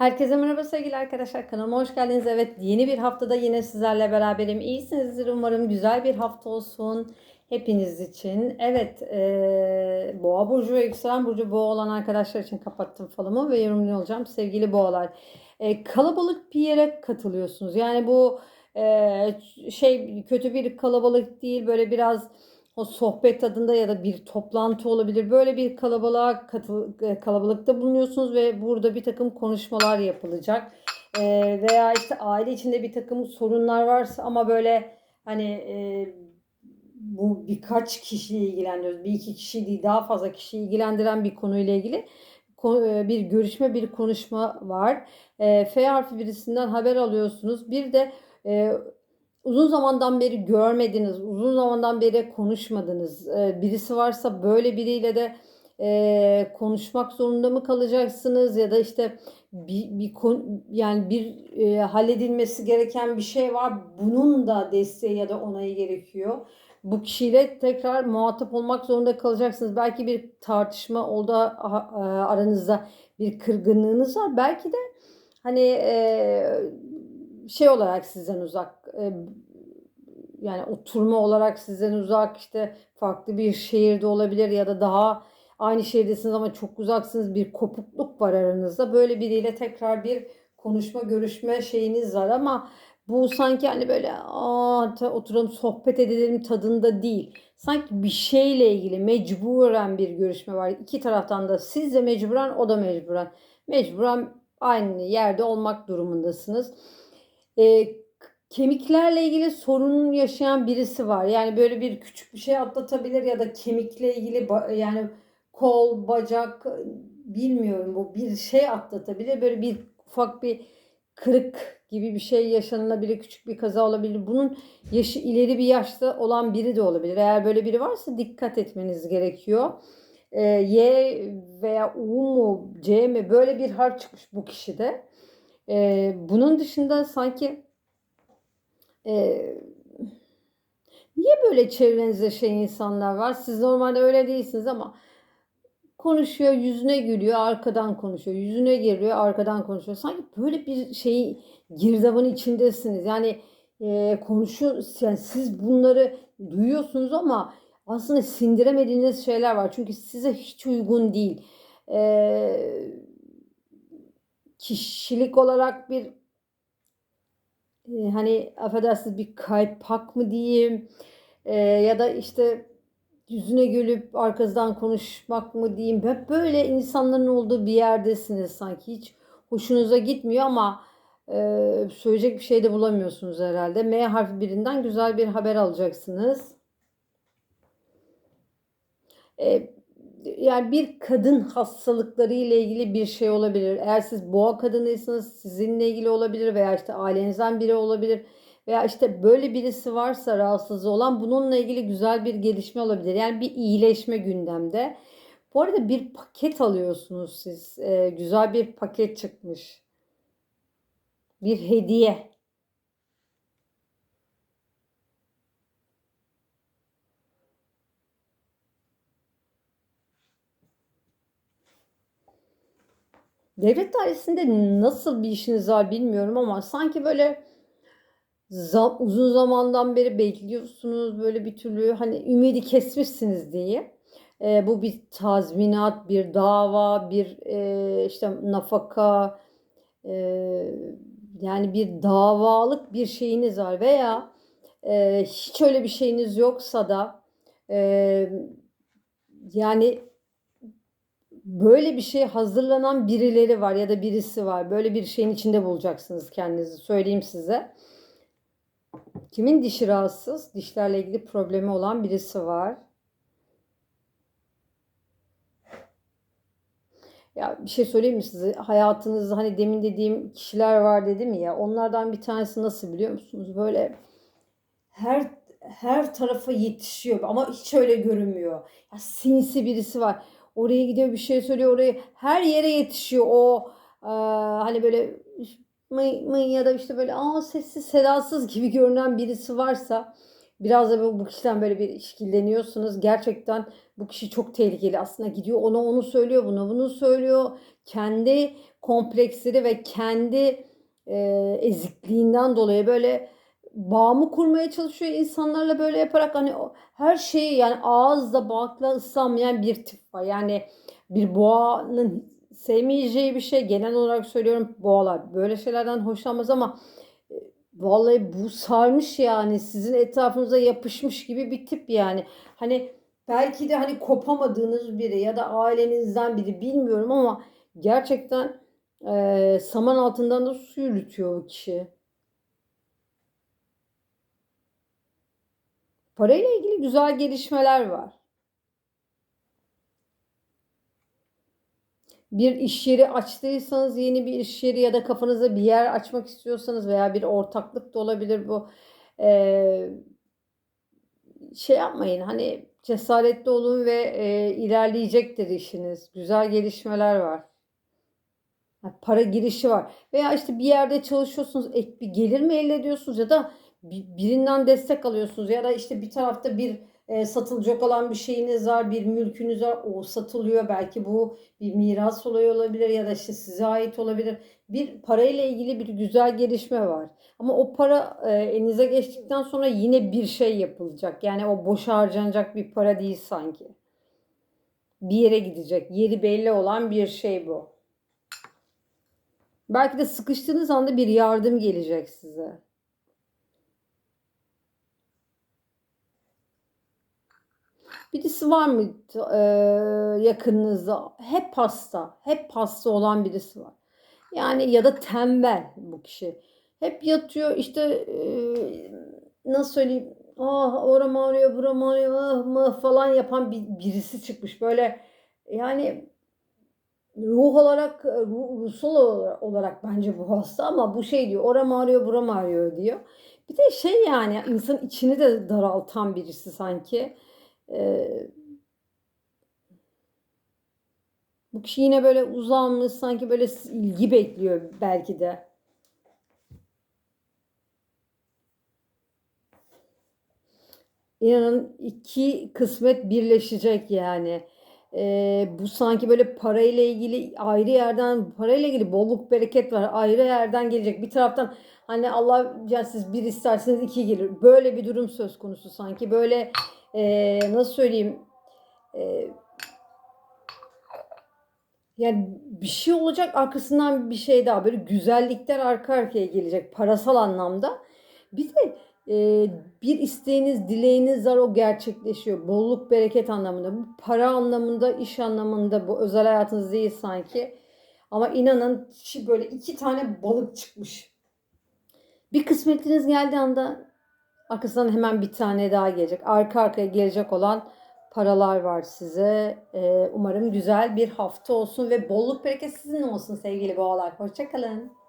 Herkese merhaba sevgili arkadaşlar. Kanalıma hoş geldiniz. Evet yeni bir haftada yine sizlerle beraberim. İyisinizdir umarım. Güzel bir hafta olsun hepiniz için. Evet e, Boğa Burcu ve Yükselen Burcu Boğa olan arkadaşlar için kapattım falımı ve yorumluyor olacağım. Sevgili Boğalar e, kalabalık bir yere katılıyorsunuz. Yani bu e, şey kötü bir kalabalık değil böyle biraz o sohbet tadında ya da bir toplantı olabilir. Böyle bir kalabalığa katıl, e, kalabalıkta bulunuyorsunuz ve burada bir takım konuşmalar yapılacak. Ee, veya işte aile içinde bir takım sorunlar varsa ama böyle hani e, bu birkaç kişiyi ilgilendiriyoruz. Bir iki kişi değil daha fazla kişiyi ilgilendiren bir konuyla ilgili e, bir görüşme, bir konuşma var. E, F harfi birisinden haber alıyorsunuz. Bir de e, uzun zamandan beri görmediniz, uzun zamandan beri konuşmadınız. Ee, birisi varsa böyle biriyle de e, konuşmak zorunda mı kalacaksınız ya da işte bir, bir yani bir e, halledilmesi gereken bir şey var. Bunun da desteği ya da onayı gerekiyor. Bu kişiyle tekrar muhatap olmak zorunda kalacaksınız. Belki bir tartışma oldu a- aranızda bir kırgınlığınız var. Belki de hani e, şey olarak sizden uzak e, yani oturma olarak sizden uzak işte farklı bir şehirde olabilir ya da daha aynı şehirdesiniz ama çok uzaksınız bir kopukluk var aranızda. Böyle biriyle tekrar bir konuşma görüşme şeyiniz var ama bu sanki hani böyle Aa, oturalım sohbet edelim tadında değil. Sanki bir şeyle ilgili mecburen bir görüşme var. İki taraftan da siz de mecburen o da mecburen. Mecburen aynı yerde olmak durumundasınız. Ee, kemiklerle ilgili sorun yaşayan birisi var. Yani böyle bir küçük bir şey atlatabilir ya da kemikle ilgili yani kol, bacak bilmiyorum bu bir şey atlatabilir. Böyle bir ufak bir kırık gibi bir şey yaşanılabilir, küçük bir kaza olabilir. Bunun yaşı ileri bir yaşta olan biri de olabilir. Eğer böyle biri varsa dikkat etmeniz gerekiyor. Ee, Y veya U mu, C mi böyle bir harf çıkmış bu kişide. Ee, bunun dışında sanki ee, niye böyle çevrenizde şey insanlar var? Siz normalde öyle değilsiniz ama konuşuyor, yüzüne gülüyor, arkadan konuşuyor. Yüzüne geliyor, arkadan konuşuyor. Sanki böyle bir şey girdabın içindesiniz. Yani e, konuşuyor, yani siz bunları duyuyorsunuz ama aslında sindiremediğiniz şeyler var. Çünkü size hiç uygun değil. E, kişilik olarak bir e, hani affedersiniz bir kaypak mı diyeyim e, ya da işte yüzüne gülüp arkasından konuşmak mı diyeyim. Hep böyle insanların olduğu bir yerdesiniz sanki hiç hoşunuza gitmiyor ama e, söyleyecek bir şey de bulamıyorsunuz herhalde. M harfi birinden güzel bir haber alacaksınız. E, yani bir kadın hastalıkları ile ilgili bir şey olabilir. Eğer siz boğa kadınıysanız sizinle ilgili olabilir veya işte ailenizden biri olabilir. Veya işte böyle birisi varsa rahatsız olan bununla ilgili güzel bir gelişme olabilir. Yani bir iyileşme gündemde. Bu arada bir paket alıyorsunuz siz. Ee, güzel bir paket çıkmış. Bir hediye. Devlet dairesinde nasıl bir işiniz var bilmiyorum ama sanki böyle za- uzun zamandan beri bekliyorsunuz böyle bir türlü hani ümidi kesmişsiniz diye. Ee, bu bir tazminat, bir dava, bir e, işte nafaka, e, yani bir davalık bir şeyiniz var veya e, hiç öyle bir şeyiniz yoksa da e, yani böyle bir şey hazırlanan birileri var ya da birisi var. Böyle bir şeyin içinde bulacaksınız kendinizi söyleyeyim size. Kimin dişi rahatsız? Dişlerle ilgili problemi olan birisi var. Ya bir şey söyleyeyim mi size? Hayatınızda hani demin dediğim kişiler var dedim ya. Onlardan bir tanesi nasıl biliyor musunuz? Böyle her her tarafa yetişiyor ama hiç öyle görünmüyor. Ya sinsi birisi var. Oraya gidiyor bir şey söylüyor oraya her yere yetişiyor o e, hani böyle mıy mıy ya da işte böyle aa sessiz sedasız gibi görünen birisi varsa biraz da bu, bu kişiden böyle bir işkilleniyorsunuz. Gerçekten bu kişi çok tehlikeli. Aslında gidiyor ona onu söylüyor, buna bunu söylüyor. Kendi kompleksleri ve kendi e, ezikliğinden dolayı böyle bağımı kurmaya çalışıyor insanlarla böyle yaparak hani o- her şeyi yani ağızla bakla ıslanmayan bir tip var. Yani bir boğanın sevmeyeceği bir şey genel olarak söylüyorum boğalar böyle şeylerden hoşlanmaz ama e, vallahi bu sarmış yani sizin etrafınıza yapışmış gibi bir tip yani. Hani belki de hani kopamadığınız biri ya da ailenizden biri bilmiyorum ama gerçekten e, saman altından da su yürütüyor o kişi. Parayla ilgili güzel gelişmeler var. Bir iş yeri açtıysanız yeni bir iş yeri ya da kafanıza bir yer açmak istiyorsanız veya bir ortaklık da olabilir bu. Ee, şey yapmayın hani cesaretli olun ve e, ilerleyecektir işiniz. Güzel gelişmeler var. Para girişi var. Veya işte bir yerde çalışıyorsunuz, ek bir gelir mi elde ediyorsunuz ya da birinden destek alıyorsunuz ya da işte bir tarafta bir e, satılacak olan bir şeyiniz var, bir mülkünüz var, o satılıyor. Belki bu bir miras olayı olabilir ya da işte size ait olabilir. Bir parayla ilgili bir güzel gelişme var. Ama o para e, elinize geçtikten sonra yine bir şey yapılacak. Yani o boş harcanacak bir para değil sanki. Bir yere gidecek. Yeri belli olan bir şey bu. Belki de sıkıştığınız anda bir yardım gelecek size. Birisi var mı e, yakınınızda? Hep hasta, hep hasta olan birisi var. Yani ya da tembel bu kişi. Hep yatıyor işte e, nasıl söyleyeyim? Ah oram ağrıyor, buram ağrıyor, ah mah falan yapan bir, birisi çıkmış. Böyle yani ruh olarak, ruh, ruhsal olarak bence bu hasta ama bu şey diyor, oram ağrıyor, buram ağrıyor diyor. Bir de şey yani insanın içini de daraltan birisi sanki. Ee, bu kişi yine böyle uzanmış sanki böyle ilgi bekliyor belki de. İnanın iki kısmet birleşecek yani. Ee, bu sanki böyle parayla ilgili ayrı yerden parayla ilgili bolluk bereket var. Ayrı yerden gelecek. Bir taraftan hani Allah ya siz bir isterseniz iki gelir. Böyle bir durum söz konusu sanki. Böyle e, nasıl söyleyeyim e, yani bir şey olacak arkasından bir şey daha böyle güzellikler arka arkaya gelecek parasal anlamda. Bir de e, bir isteğiniz, dileğiniz var o gerçekleşiyor. Bolluk, bereket anlamında. Bu para anlamında, iş anlamında bu özel hayatınız değil sanki. Ama inanın böyle iki tane balık çıkmış. Bir kısmetiniz geldiği anda arkasından hemen bir tane daha gelecek. Arka arkaya gelecek olan paralar var size. E, umarım güzel bir hafta olsun ve bolluk bereket sizin olsun sevgili boğalar. Hoşçakalın.